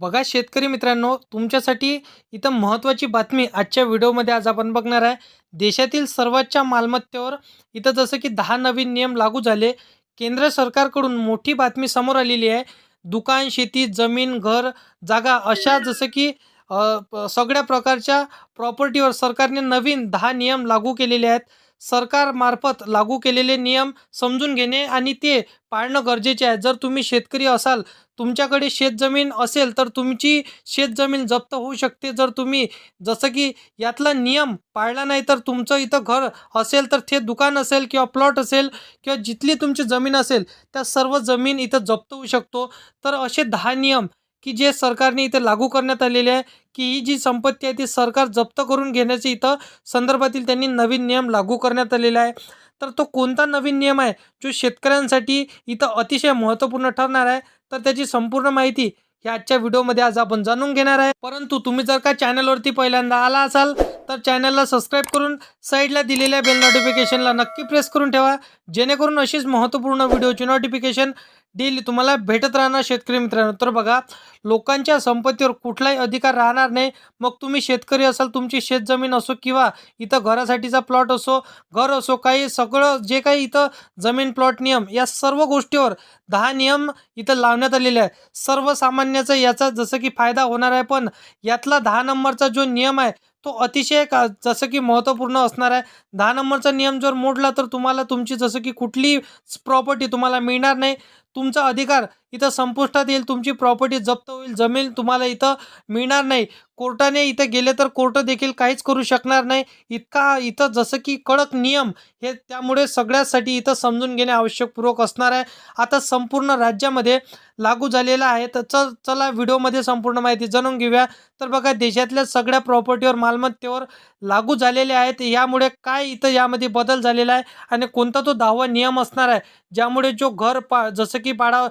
बघा शेतकरी मित्रांनो तुमच्यासाठी इथं महत्त्वाची बातमी आजच्या व्हिडिओमध्ये आज आपण बघणार आहे. देशातील सर्वोच्च मालमत्तेवर इथं जसं की दहा नवीन नियम लागू झाले केंद्र सरकारकडून मोठी बातमी समोर आलेली आहे. दुकान शेती जमीन घर जागा अशा जसं की सगळ्या प्रकारच्या प्रॉपर्टीवर सरकारने नवीन दहा नियम लागू केलेले आहेत. सरकारमार्फत लागू केलेले नियम समजून घेणे आणि ते पाळणं गरजेचे आहे. जर तुम्ही शेतकरी असाल तुमच्याकडे शेतजमीन असेल तर तुमची शेतजमीन जप्त होऊ शकते. जर तुम्ही जसं की यातला नियम पाळला नाही तर तुमचं इथं घर असेल तर ते दुकान असेल किंवा प्लॉट असेल किंवा जिथली तुमची जमीन असेल त्या सर्व जमीन इथं जप्त होऊ शकतो. तर असे दहा नियम की जे सरकारने इथं लागू करण्यात आलेले आहे की ही जी संपत्ती आहे ती सरकार जप्त करून घेण्याचे इथं संदर्भातील त्यांनी नवीन नियम लागू करण्यात आलेला आहे. तर तो कोणता नवीन नियम आहे जो शेतकऱ्यांसाठी इथं अतिशय महत्त्वपूर्ण ठरणार आहे तर त्याची संपूर्ण माहिती ह्या आजच्या व्हिडिओमध्ये आज आपण जाणून घेणार आहे. परंतु तुम्ही जर का चॅनलवरती पहिल्यांदा आला असाल तर चॅनलला सबस्क्राईब करून साईडला दिलेल्या बेल नोटिफिकेशनला नक्की प्रेस करून ठेवा जेणेकरून अशीच महत्त्वपूर्ण व्हिडिओची नोटिफिकेशन डेली तुम्हाला भेटत राहणार शेतकरी मित्रांनो. तर बघा लोकांच्या संपत्तीवर कुठलाही अधिकार राहणार नाही. मग तुम्ही शेतकरी असाल तुमची शेतजमीन असो किंवा इथं घरासाठीचा प्लॉट असो घर असो काही सगळं जे काही इथं जमीन प्लॉट नियम या सर्व गोष्टीवर दहा नियम इथं लावण्यात आलेले आहे सर्वसामान्याचा याचा जसं की फायदा होणार आहे पण यातला दहा नंबरचा जो नियम आहे तो अतिशय का जसं की महत्त्वपूर्ण असणार आहे. दहा नंबरचा नियम जर मोडला तर तुम्हाला तुमची जसं की कुठली प्रॉपर्टी तुम्हाला मिळणार नाही. तुमचा अधिकार इथं संपुष्टात येईल तुमची प्रॉपर्टी जप्त होईल जमीन तुम्हाला इथं मिळणार नाही. कोर्टाने इथं गेले तर कोर्ट देखील काहीच करू शकणार नाही. इतका इथं जसं की कडक नियम हे त्यामुळे सगळ्यासाठी इथं समजून घेणे आवश्यकपूर्वक असणार आहे. आता संपूर्ण राज्यामध्ये लागू झालेला आहे. तर चल चला व्हिडिओमध्ये संपूर्ण माहिती जाणून घेऊया. तर बघा देशातल्या सगळ्या प्रॉपर्टीवर मालमत्तेवर लागू झालेले आहेत. यामुळे काय इथं यामध्ये बदल झालेला आहे? आणि कोणता तो दहावा नियम असणार आहे? ज्यामुळे जो घर पा जसं की पाडा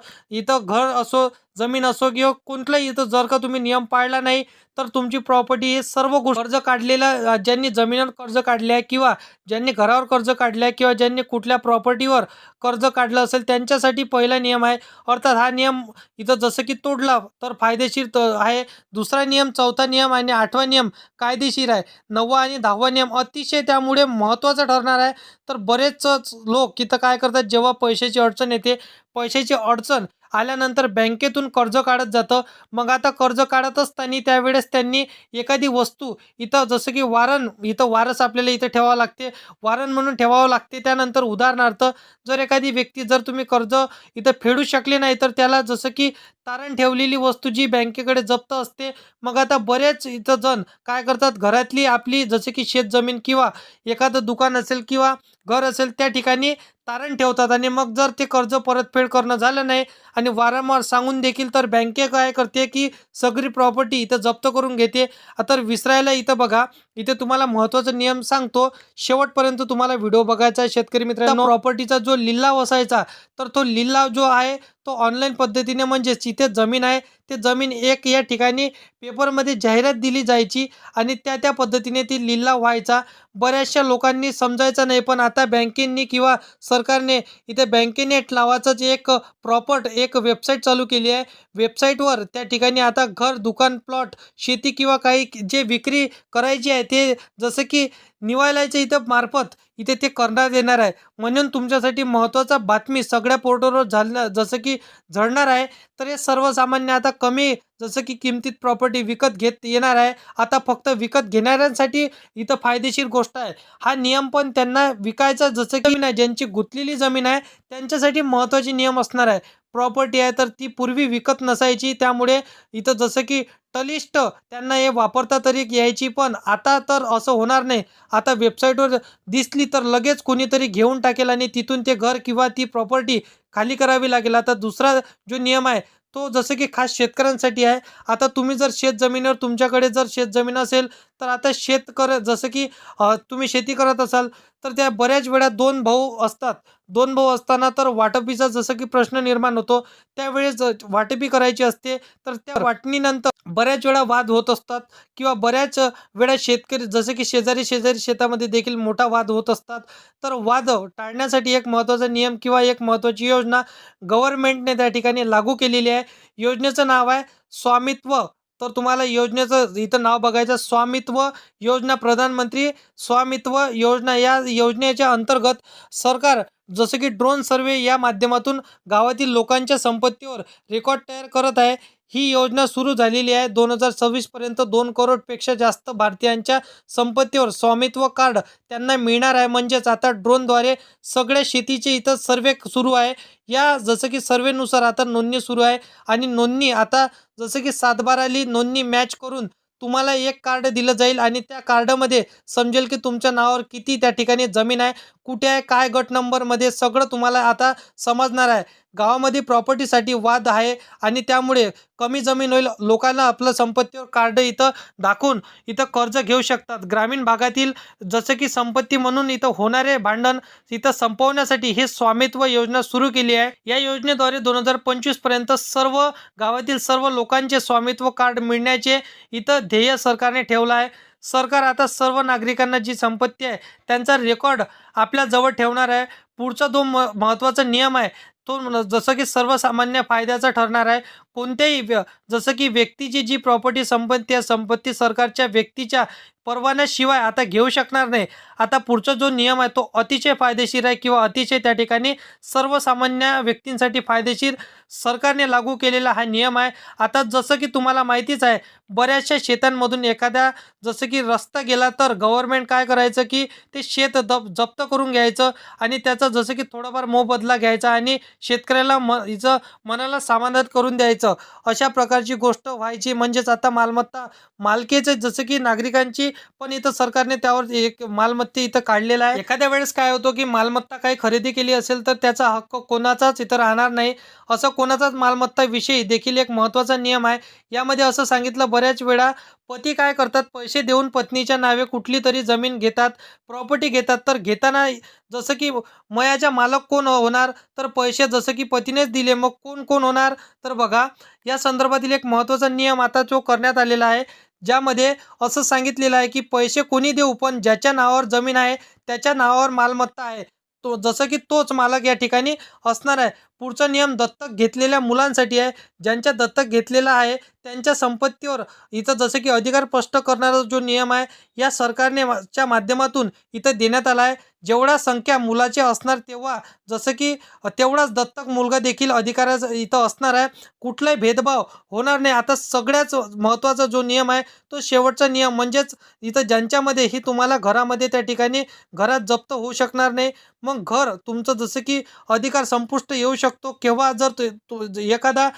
इथं घर असो जमीन असो किंवा कुठलाही इथं जर का तुम्ही नियम पाळला नाही तर तुमची प्रॉपर्टी हे सर्व गोष्ट कर्ज काढलेलं ज्यांनी जमिनीवर कर्ज काढले आहे किंवा ज्यांनी घरावर कर्ज काढले आहे किंवा ज्यांनी कुठल्या प्रॉपर्टीवर कर्ज काढलं असेल त्यांच्यासाठी पहिला नियम आहे. अर्थात हा नियम इथं जसं की तोडला तर फायदेशीर आहे. दुसरा नियम चौथा नियम आणि आठवा नियम कायदेशीर आहे. नववा आणि दहावा नियम अतिशय त्यामुळे महत्त्वाचा ठरणार आहे. तर बरेच लोक इथं काय करतात जेव्हा पैशाची अडचण येते पैशाची अडचण आल्यानंतर बँकेतून कर्ज काढत जातं. मग आता कर्ज काढत असताना त्यावेळेस त्यांनी एखादी वस्तू इथं जसं की वारण इथं वारस आपल्याला इथं ठेवावं लागते. वारण म्हणून ठेवावं लागते. त्यानंतर उदाहरणार्थ जर एखादी व्यक्ती जर तुम्ही कर्ज इथं फेडू शकले नाही तर त्याला जसं की तारण ठेवलेली वस्तू जी बँकेकडे जप्त असते मग आता बरेच इथं जण काय करतात? घरातली आपली जसं की शेतजमीन किंवा एखादं दुकान असेल किंवा घर असेल त्या ठिकाणी तारण ठेवतात आणि मग जर ते कर्ज परतफेड करणं झालं नाही आणि वारंवार सांगून देखील तर बँके काय करते की सगळी प्रॉपर्टी इथं जप्त करून घेते. तर विसरायला इथं बघा इथे तुम्हाला महत्त्वाचा नियम सांगतो. शेवटपर्यंत तुम्हाला व्हिडिओ बघायचा आहे. शेतकरी मित्रांनो प्रॉपर्टीचा जो लिलाव असायचा तर तो लिलाव जो आहे तो ऑनलाईन पद्धतीने म्हणजेच जिथे जमीन आहे ते जमीन एक या ठिकाणी पेपरमध्ये जाहिरात दिली जायची आणि त्या त्या पद्धतीने ती लिलाव व्हायचा. बऱ्याचशा लोकांनी समजायचं नाही पण आता बँकेंनी किंवा सरकारने इथे बँकेनेट नावाचंच एक प्रॉपर्ट एक वेबसाईट चालू केली आहे. वेबसाईटवर त्या ठिकाणी आता घर दुकान प्लॉट शेती किंवा काही जे विक्री करायची आहे ते जसं की निवायलायच्या इथं मार्फत इथे ते करण्यात येणार आहे. म्हणून तुमच्यासाठी महत्त्वाचा बातमी सगळ्या पोर्टलवर झालं जसं की झडणार आहे तर हे सर्वसामान्य आता कमी जसं की किमतीत प्रॉपर्टी विकत घेत येणार आहे. आता फक्त विकत घेणाऱ्यांसाठी इथं फायदेशीर गोष्ट आहे. हा नियम पण त्यांना विकायचा जसं की नाही ज्यांची गुंतलेली जमीन आहे त्यांच्यासाठी महत्त्वाचे नियम असणार आहे. प्रॉपर्टी आहे तर ती पूर्वी विकत नसायची. त्यामुळे इथं जसं की टलिस्ट त्यांना हे वापरता तरी यायची पण आता तर असं होणार नाही. आता वेबसाईटवर दिसली तर लगेच कोणीतरी घेऊन टाकेल आणि तिथून ते घर किंवा ती प्रॉपर्टी खाली करावी लागेल. आता दुसरा जो नियम आहे तो जसं की खास शेतकऱ्यांसाठी आहे. आता तुम्ही जर शेत जमिनीवर तुमच्याकडे जर शेत जमीन असेल तर आता शेतकर जसं की तुम्ही शेती करत असाल तर त्या बऱ्याच वेळा दोन भाऊ असतात. दोन भाऊ असताना तर वाटपीचा जसं की प्रश्न निर्माण होतो त्यावेळेस वाटपी करायची असते. तर त्या वाटणीनंतर बऱ्याच वेळा वाद होत असतात किंवा बऱ्याच वेळा शेतकरी जसं की शेजारी शेजारी शेतामध्ये देखील मोठा वाद होत असतात. तर वाद टाळण्यासाठी एक महत्त्वाचा नियम किंवा एक महत्त्वाची योजना गव्हर्नमेंटने त्या ठिकाणी लागू केलेली आहे. योजनेचं नाव आहे स्वामित्व. तर तुम्हाला योजनेचं इथं नाव बघायचं स्वामित्व योजना प्रधानमंत्री स्वामित्व योजना या योजनेच्या अंतर्गत सरकार जसं की ड्रोन सर्वे या माध्यमातून गावातील लोकांच्या संपत्तीवर रेकॉर्ड तयार करत आहे. ही योजना सुरू झालेली आहे. दोन हजार सव्वीसपर्यंत दोन करोडपेक्षा जास्त भारतीयांच्या संपत्तीवर स्वामित्व कार्ड त्यांना मिळणार आहे. म्हणजेच आता ड्रोनद्वारे सगळ्या शेतीचे इथं सर्वे सुरू आहे. या जसं की सर्वेनुसार आता नोंदणी सुरू आहे. आणि नोंदणी आता जसं की सातबाराली नोंदणी मॅच करून तुम्हाला एक कार्ड दिलं जाईल. आणि त्या कार्डमध्ये समजेल की तुमच्या नावावर किती त्या ठिकाणी जमीन आहे. कुठे आहे काय गट नंबरमध्ये सगळं तुम्हाला आता समजणार आहे. गावामध्ये प्रॉपर्टीसाठी वाद आहे आणि त्यामुळे कमी जमीन होईल लोकांना आपलं संपत्तीवर कार्ड इथं दाखवून इथं कर्ज घेऊ शकतात. ग्रामीण भागातील जसं की संपत्ती म्हणून इथं होणारे भांडण इथं संपवण्यासाठी हे स्वामित्व योजना सुरू केली आहे. या योजनेद्वारे दोन हजार पंचवीसपर्यंत सर्व गावातील सर्व लोकांचे स्वामित्व कार्ड मिळण्याचे इथं ध्येय सरकारने ठेवलं आहे. सरकार आता सर्व नागरिकांना जी संपत्ती आहे त्यांचा रेकॉर्ड आपल्या जवळ ठेवणार आहे. पुढचा जो म महत्त्वाचा नियम आहे तो जसं की सर्वसामान्य फायद्याचा ठरणार आहे. कोणत्याही व्य जसं की व्यक्तीची जी प्रॉपर्टी संपत्ती आहे संपत्ती सरकारच्या व्यक्तीच्या परवान्याशिवाय आता घेऊ शकणार नाही. आता पुढचा जो नियम आहे तो अतिशय फायदेशीर आहे किंवा अतिशय त्या ठिकाणी सर्वसामान्य व्यक्तींसाठी फायदेशीर सरकारने लागू केलेला हा नियम आहे. आता जसं की तुम्हाला माहितीच आहे बऱ्याचशा शेतांमधून एखाद्या जसं की रस्ता गेला तर गव्हर्नमेंट काय करायचं की ते शेत दप जप्त करून घ्यायचं आणि त्याचं जसं की थोडाफार मोबदला घ्यायचा आणि शेतकऱ्याला म हिचं मनाला समाधान करून द्यायचं. अशा प्रकारची गोष्ट व्हायची म्हणजेच आता मालमत्ता मालकीचे जसं की नागरिकांची पण इथं सरकारने त्यावर एक मालमत्ते इथं काढलेला आहे. एखाद्या वेळेस काय होतो की मालमत्ता काही खरेदी केली असेल तर त्याचा हक्क कोणाचाच इथं राहणार नाही. असं कोणाचाच मालमत्ता विषयी देखील एक महत्त्वाचा नियम आहे. यामध्ये असं सांगितलं बऱ्याच वेळा पती काय करतात? पैसे देऊन पत्नीच्या नावे कुठली तरी जमीन घेतात प्रॉपर्टी घेतात. तर घेताना जसं की मयाच्या मालक कोण होणार? तर पैसे जसं की पतीनेच दिले मग कोण कोण होणार? तर बघा या संदर्भातील एक महत्त्वाचा नियम आता जो करण्यात आलेला आहे ज्यामध्ये असं सांगितलेलं आहे की पैसे कोणी देऊ पण ज्याच्या नावावर जमीन आहे त्याच्या नावावर मालमत्ता आहे. तो जसं की तोच मालक या ठिकाणी असणार आहे. पुढचा नियम दत्तक घेतलेल्या मुलांसाठी आहे. ज्यांच्या दत्तक घेतलेला आहे त्यांच्या संपत्तीवर. इथं जसं की अधिकार स्पष्ट करणारा जो नियम आहे या सरकारने च्या माध्यमातून इथं देण्यात आला आहे. जेवढा संख्या मुलाचे असणार तेव्हा जसं की तेवढाच दत्तक मुलगा देखील अधिकाराचा इथं असणार आहे. कुठलाही भेदभाव होणार नाही. आता सगळ्याच महत्त्वाचा जो नियम आहे तो शेवटचा नियम म्हणजेच इथं ज्यांच्यामध्ये ही तुम्हाला घरामध्ये त्या ठिकाणी घरात जप्त होऊ शकणार नाही. मग घर तुमचं जसं की अधिकार संपुष्ट येऊ शकतो. केव्हा जर तो एखादा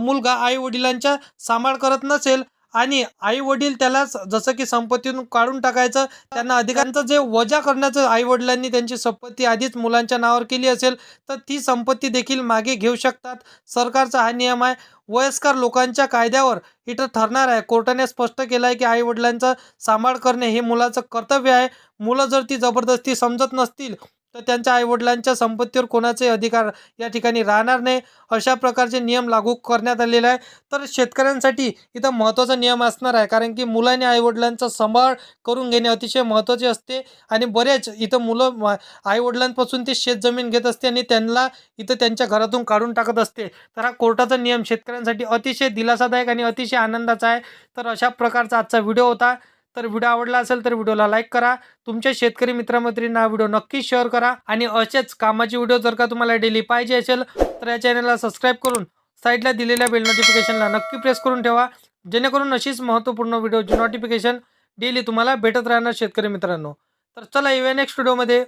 मुलगा आई वडिलांच्या सांभाळ करत नसेल आणि आई वडील त्याला जसं की संपत्तीतून काढून टाकायचं त्यांना अधिकारांचं जे वजा करण्याचं आई वडिलांनी त्यांची संपत्ती आधीच मुलांच्या नावावर केली असेल तर ती संपत्ती देखील मागे घेऊ शकतात. सरकारचा हा नियम आहे. वयस्कर लोकांच्या कायद्यावर इथं ठरणार आहे. कोर्टाने स्पष्ट केलं आहे की आई वडिलांचा सांभाळ करणे हे मुलाचं कर्तव्य आहे. मुलं जर ती जबरदस्ती समजत नसतील तर त्यांच्या आईवडिलांच्या संपत्तीवर कोणाचे अधिकार या ठिकाणी राहणार नाही. अशा प्रकारचे नियम लागू करण्यात आलेले आहे तर शेतकऱ्यांसाठी इथं महत्त्वाचा नियम असणार आहे. कारण की मुलाने आईवडिलांचा सांभाळ करून घेणे अतिशय महत्त्वाचे असते. आणि बरेच इथं मुलं आईवडिलांपासून ते शेतजमीन घेत असते आणि त्यांना इथं त्यांच्या घरातून काढून टाकत असते. तर हा कोर्टाचा नियम शेतकऱ्यांसाठी अतिशय दिलासादायक आणि अतिशय आनंदाचा आहे. तर अशा प्रकारचा आजचा व्हिडिओ होता. तर व्हिडिओ आवडला असेल तर व्हिडिओला लाईक करा. तुमच्या शेतकरी मित्रमैत्रींना व्हिडिओ नक्की शेअर करा. आणि असेच कामाचे व्हिडिओ जर का तुम्हाला डेली पाहिजे असेल तर या चॅनलला सबस्क्राईब करून साईडला दिलेल्या बेल नोटिफिकेशनला नक्की प्रेस करून ठेवा. जेणेकरून अशीच महत्त्वपूर्ण व्हिडिओची नोटिफिकेशन डेली तुम्हाला भेटत राहणार शेतकरी मित्रांनो. तर चला येऊया नेक्स्ट व्हिडिओमध्ये